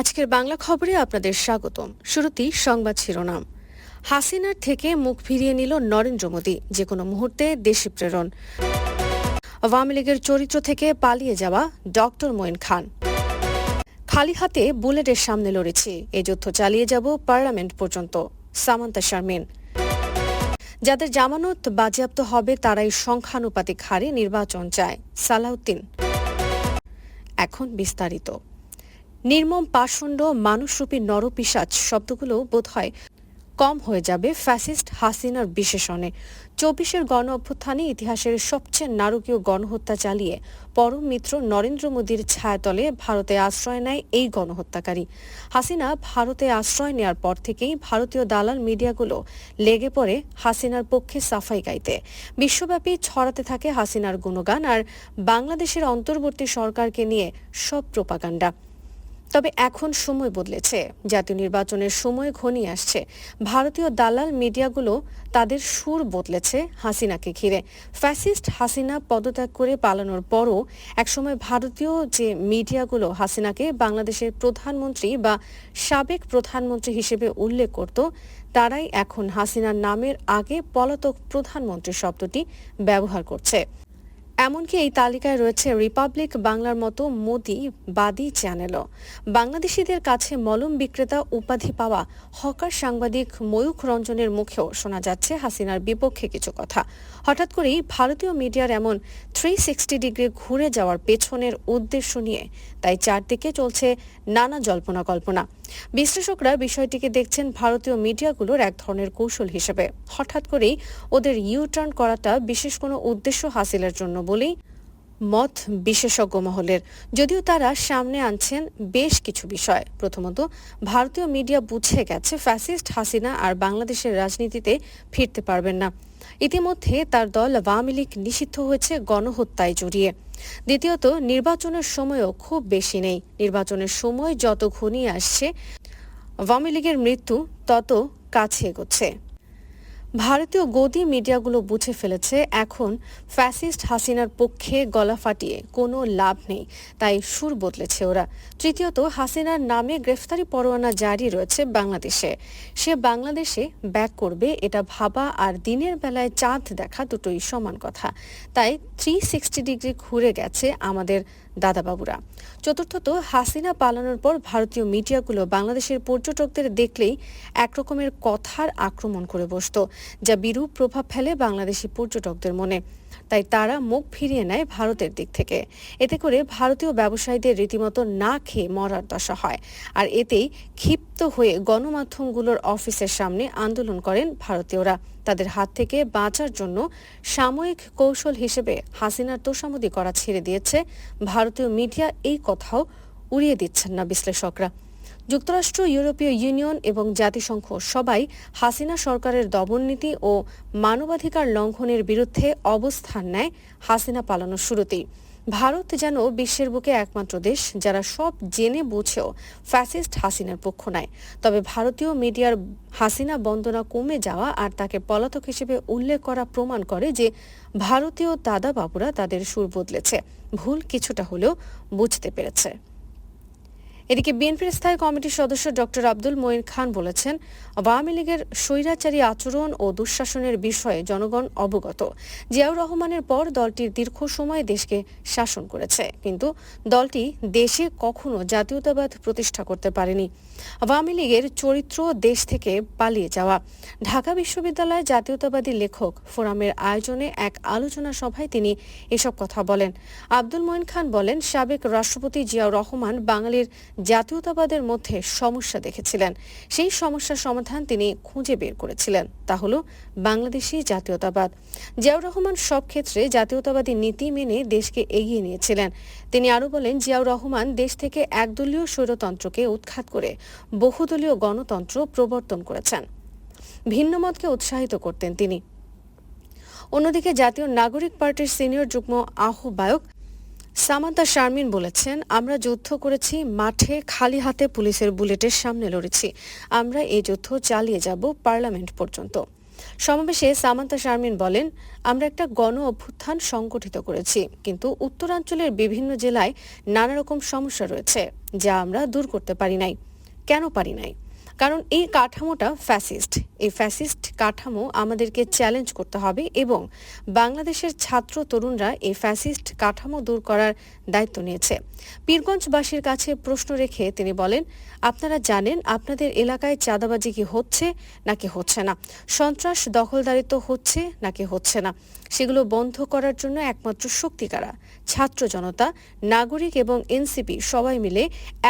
আজকের বাংলা খবরে আপনাদের স্বাগতম। শুরুতেই সংবাদ শিরোনাম। হাসিনার থেকে মুখ ফিরিয়ে নিল নরেন্দ্র মোদী যে কোনো মুহূর্তে দেশে প্রেরণ। আওয়ামী লীগের চরিত্র থেকে পালিয়ে যাওয়া ডক্টর মঈন খান। খালি হাতে বুলেটের সামনে লড়েছি, এ যুদ্ধ চালিয়ে যাব পার্লামেন্ট পর্যন্ত, সামান্তা শারমিন। যাদের জামানত বাজেয়াপ্ত হবে, তারাই সংখ্যানুপাতিক হারে নির্বাচন চায়, সালাউদ্দিন। এখন বিস্তারিত। নির্মম পাষণ্ড মানুষরূপী নরপিসাচ শব্দগুলো বোধ হয় কম হয়ে যাবে ফ্যাসিস্ট হাসিনার বিশেষণে। চব্বিশের গণ অভ্যুত্থানে ইতিহাসের সবচেয়ে নারকীয় গণহত্যা চালিয়ে পরম মিত্র নরেন্দ্র মোদীর ছায়াতলে ভারতে আশ্রয় নেয় এই গণহত্যাকারী। হাসিনা ভারতে আশ্রয় নেওয়ার পর থেকেই ভারতীয় দালাল মিডিয়াগুলো লেগে পড়ে হাসিনার পক্ষে সাফাই গাইতে। বিশ্বব্যাপী ছড়াতে থাকে হাসিনার গুণগান আর বাংলাদেশের অন্তর্বর্তী সরকারকে নিয়ে সব প্রোপাগান্ডা। তবে এখন সময় বদলেছে। জাতীয় নির্বাচনের সময় ঘনিয়ে আসছে। ভারতীয় দালাল মিডিয়াগুলো তাদের সুর বদলেছে হাসিনাকে ঘিরে। ফ্যাসিস্ট হাসিনা পদত্যাগ করে পালানোর পরও একসময় ভারতীয় যে মিডিয়াগুলো হাসিনাকে বাংলাদেশের প্রধানমন্ত্রী বা সাবেক প্রধানমন্ত্রী হিসেবে উল্লেখ করত, তারাই এখন হাসিনার নামের আগে পলাতক প্রধানমন্ত্রী শব্দটি ব্যবহার করছে। এমনকি এই তালিকায় রয়েছে রিপাবলিক বাংলার মতো মোদি বাদী চ্যানেলও। বাংলাদেশিদের কাছে মলম বিক্রেতা উপাধি পাওয়া হকার সাংবাদিক ময়ূখ রঞ্জনের মুখেও শোনা যাচ্ছে হাসিনার বিপক্ষে কিছু কথা। হঠাৎ করেই ভারতীয় মিডিয়ার এমন থ্রি সিক্সটি ডিগ্রি ঘুরে যাওয়ার পেছনের উদ্দেশ্য নিয়ে তাই চারদিকে চলছে নানা জল্পনা কল্পনা। বিশ্লেষকরা বিষয়টিকে দেখছেন ভারতীয় মিডিয়াগুলোর এক ধরনের কৌশল হিসেবে। হঠাৎ করেই ওদের ইউ টার্ন করাটা বিশেষ কোনো উদ্দেশ্য হাসিলের জন্য বলেই মত বিশেষজ্ঞ মহলের। যদিও তারা সামনে আনছেন বেশ কিছু বিষয়। প্রথমত, ভারতীয় মিডিয়া বুঝে গেছে ফ্যাসিস্ট হাসিনা আর বাংলাদেশের রাজনীতিতে ফিরতে পারবেন না। ইতিমধ্যে তার দল আওয়ামী লীগ নিষিদ্ধ হয়েছে গণহত্যায় জড়িয়ে। দ্বিতীয়ত, নির্বাচনের সময়ও খুব বেশি নেই। নির্বাচনের সময় যত ঘনিয়ে আসছে, আওয়ামী লীগের মৃত্যু তত কাছে এগোচ্ছে। ভারতীয় গদি মিডিয়াগুলো বুঝে ফেলেছে, এখন ফ্যাসিস্ট হাসিনার পক্ষে গলা ফাটিয়ে কোনো লাভ নেই, তাই সুর বদলেছে ওরা। তৃতীয়ত, হাসিনার নামে গ্রেফতারি পরোয়ানা জারি রয়েছে বাংলাদেশে। সে বাংলাদেশে ব্যাক করবে, এটা ভাবা আর দিনের বেলায় চাঁদ দেখা দুটোই সমান কথা। তাই থ্রি সিক্সটি ডিগ্রি ঘুরে গেছে আমাদের দাদাবাবুরা। চতুর্থত, হাসিনা পালানোর পর ভারতীয় মিডিয়াগুলো বাংলাদেশের পর্যটকদের দেখলেই একরকমের কথার আক্রমণ করে বসত, যা বিরূপ প্রভাব ফেলে বাংলাদেশি পর্যটকদের মনে। তাই তারা মুখ ফিরিয়ে নেয় ভারতের দিক থেকে। এতে করে ভারতীয় ব্যবসায়ীদের রীতিমতো না খেয়ে মরার দশা হয়। আর এতেই ক্ষিপ্ত হয়ে গণমাধ্যমগুলোর অফিসের সামনে আন্দোলন করেন ভারতীয়রা। তাদের হাত থেকে বাঁচার জন্য সাময়িক কৌশল হিসেবে হাসিনার তোষামদি করা ছেড়ে দিয়েছে। ভারতীয় মিডিয়া এই কথাও উড়িয়ে দিচ্ছেন না বিশ্লেষকরা। যুক্তরাষ্ট্র, ইউরোপীয় ইউনিয়ন এবং জাতিসংঘ সবাই হাসিনা সরকারের দমননীতি ও মানবাধিকার লঙ্ঘনের বিরুদ্ধে অবস্থান নেয় হাসিনা পালানোর শুরুতেই। ভারত যেন বিশ্বের বুকে একমাত্র দেশ যারা সব জেনে বুঝেও ফ্যাসিস্ট হাসিনার পক্ষ নেয়। তবে ভারতীয় মিডিয়ার হাসিনা বন্দনা কমে যাওয়া আর তাকে পলাতক হিসেবে উল্লেখ করা প্রমাণ করে যে ভারতীয় দাদা বাবুরা তাদের সুর বদলেছে। ভুল কিছুটা হলেও বুঝতে পেরেছে। এদিকে বিএনপির স্থায়ী কমিটির সদস্য ডক্টর আব্দুল মঈন খান বলেছেন, আওয়ামী লীগের স্বৈরাচারী আচরণ ও দুঃশাসনের বিষয়ে জনগণ অবগত। জিয়াউর রহমানের পর দলটির দীর্ঘ সময় দেশকে শাসন করেছে, কিন্তু দলটি দেশে কখনো জাতীয়তাবাদ প্রতিষ্ঠা করতে পারেনি। আওয়ামী লীগের চরিত্র দেশ থেকে পালিয়ে যাওয়া। ঢাকা বিশ্ববিদ্যালয়ে জাতীয়তাবাদী লেখক ফোরামের আয়োজনে এক আলোচনা সভায় তিনি এসব কথা বলেন। আব্দুল মঈন খান বলেন, সাবেক রাষ্ট্রপতি জিয়াউর রহমান বাঙালির জাতীয়তাবাদের মধ্যে সমস্যা দেখেছিলেন। সেই সমস্যার সমাধান তিনি খুঁজে বের করেছিলেন। তা হল বাংলাদেশি জাতীয়তাবাদ। জিয়াউর রহমান সব ক্ষেত্রে জাতীয়তাবাদী নীতি মেনে দেশকে এগিয়ে নিয়েছিলেন। তিনি আরও বলেন, জিয়াউর রহমান দেশ থেকে একদলীয় স্বৈরতন্ত্রকে উৎখাত করে বহুদলীয় গণতন্ত্র প্রবর্তন করেছেন। ভিন্নমতকে উৎসাহিত করতেন তিনি। অন্যদিকে জাতীয় নাগরিক পার্টির সিনিয়র যুগ্ম আহ্বায়ক সামান্তা শারমিন বলেছেন, আমরা যুদ্ধ করেছি, মাঠে খালি হাতে পুলিশের বুলেটের সামনে লড়েছি। আমরা এই যুদ্ধ চালিয়ে যাব পার্লামেন্ট পর্যন্ত। সমাবেশে সামান্তা শারমিন বলেন, আমরা একটা গণ অভ্যুত্থান সংগঠিত করেছি, কিন্তু উত্তরাঞ্চলের বিভিন্ন জেলায় নানা রকম সমস্যা রয়েছে, যা আমরা দূর করতে পারি নাই। কেন পারি নাই? কারণ এই কাঠামোটা ফ্যাসিস্ট এই ফ্যাসিস্ট কাঠামো আমাদেরকে চ্যালেঞ্জ করতে হবে এবং বাংলাদেশের ছাত্র তরুণরা এই ফ্যাসিস্ট কাঠামো দূর করার দায়িত্ব নিয়েছে। পীরগঞ্জবাসীর কাছে প্রশ্ন রেখে তিনি বলেন, আপনারা জানেন আপনাদের এলাকায় চাঁদাবাজি কি হচ্ছে নাকি হচ্ছে না? সন্ত্রাস দখলদারিত্ব হচ্ছে নাকি হচ্ছে না? সেগুলো বন্ধ করার জন্য একমাত্র শক্তিকারা ছাত্র জনতা, নাগরিক এবং এনসিপি সবাই মিলে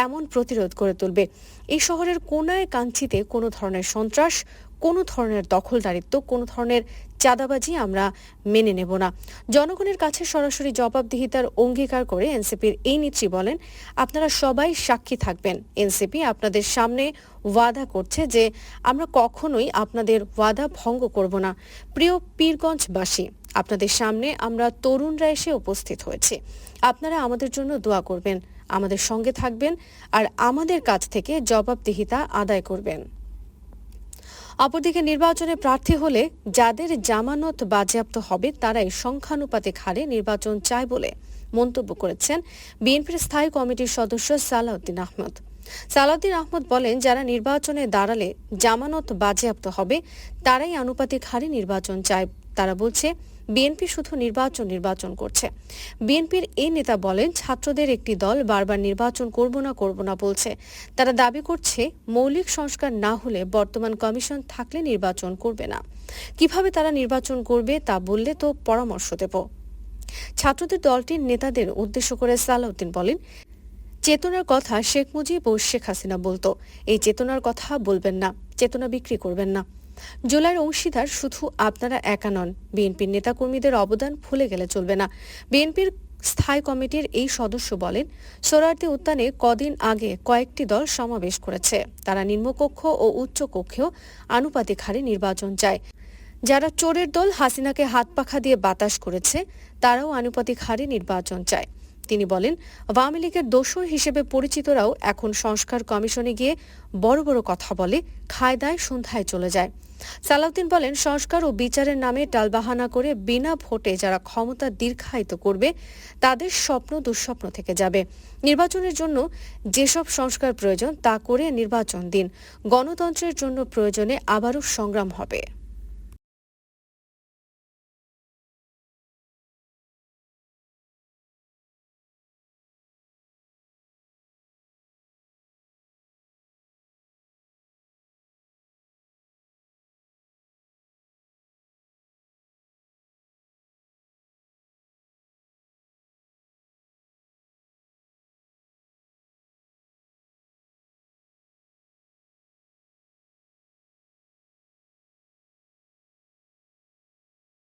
এমন প্রতিরোধ করে তুলবে। এই শহরের কোনায় কাঞ্চিতে কোনো ধরনের সন্ত্রাস, কোনো ধরনের দখলদারিত্ব, কোনো ধরনের চাঁদাবাজি আমরা মেনে নেব না। জনগণের কাছে সরাসরি জবাবদিহিতার অঙ্গীকার করে এনসিপির এই নেত্রী বলেন, আপনারা সবাই সাক্ষী থাকবেন। এনসিপি আপনাদের সামনে ওয়াদা করছে যে আমরা কখনোই আপনাদের ওয়াদা ভঙ্গ করব না। প্রিয় পীরগঞ্জবাসী, আপনাদের সামনে আমরা তরুণরা এসে উপস্থিত হয়েছি। আপনারা আমাদের জন্য দোয়া করবেন। আমাদের সঙ্গে থাকবেন আর আমাদের কাছ থেকে জবাবদিহিতা আদায় করবেন। অপরদিকে নির্বাচনে প্রার্থী হলে যাদের জামানত বাজেয়াপ্ত হবে তারাই সংখ্যানুপাতিক হারে নির্বাচন চায় বলে মন্তব্য করেছেন বিএনপির স্থায়ী কমিটির সদস্য সালাউদ্দিন আহমদ। সালাউদ্দিন আহমদ বলেন, যারা নির্বাচনে দাঁড়ালে জামানত বাজেয়াপ্ত হবে, তারাই আনুপাতিক হারে নির্বাচন চায় তারা বলছে, বিএনপি শুধু নির্বাচন নির্বাচন করছে। বিএনপির এই নেতা বলেন, ছাত্রদের একটি দল বারবার নির্বাচন করব না করব না বলছে। তারা দাবি করছে, মৌলিক সংস্কার না হলে বর্তমান কমিশন থাকলে নির্বাচন করবে না। কীভাবে তারা নির্বাচন করবে তা বললে তো পরামর্শ দেব। ছাত্রদের দলটির নেতাদের উদ্দেশ্য করে সালাউদ্দিন বলেন, চেতনার কথা শেখ মুজিব ও শেখ হাসিনা বলতো। এই চেতনার কথা বলবেন না, চেতনা বিক্রি করবেন না। জুলাইয়ের অংশীদার শুধু আপনারা একা নন। বিএনপির নেতাকর্মীদের অবদান ভুলে গেলে চলবে না। বিএনপির স্থায়ী কমিটির এই সদস্য বলেন সোরারদি উদ্যানে কদিন আগে কয়েকটি দল সমাবেশ করেছে। তারা নিম্নকক্ষ ও উচ্চ কক্ষেও আনুপাতিক হারে নির্বাচন চায়। যারা চোরের দল হাসিনাকে হাত পাখা দিয়ে বাতাস করেছে, তারাও আনুপাতিক হারে নির্বাচন চায়। তিনি বলেন, আওয়ামী লীগের দোসর হিসেবে পরিচিতরাও এখন সংস্কার কমিশনে গিয়ে বড় বড় কথা বলে খায় দায় সন্ধ্যায় চলে যায়। সালাউদ্দিন বলেন, সংস্কার ও বিচারের নামে টালবাহানা করে বিনা ভোটে যারা ক্ষমতা দীর্ঘায়িত করবে, তাদের স্বপ্ন দুঃস্বপ্ন থেকে যাবে। নির্বাচনের জন্য যেসব সংস্কার প্রয়োজন, তা করে নির্বাচন দিন। গণতন্ত্রের জন্য প্রয়োজনে আবারও সংগ্রাম হবে।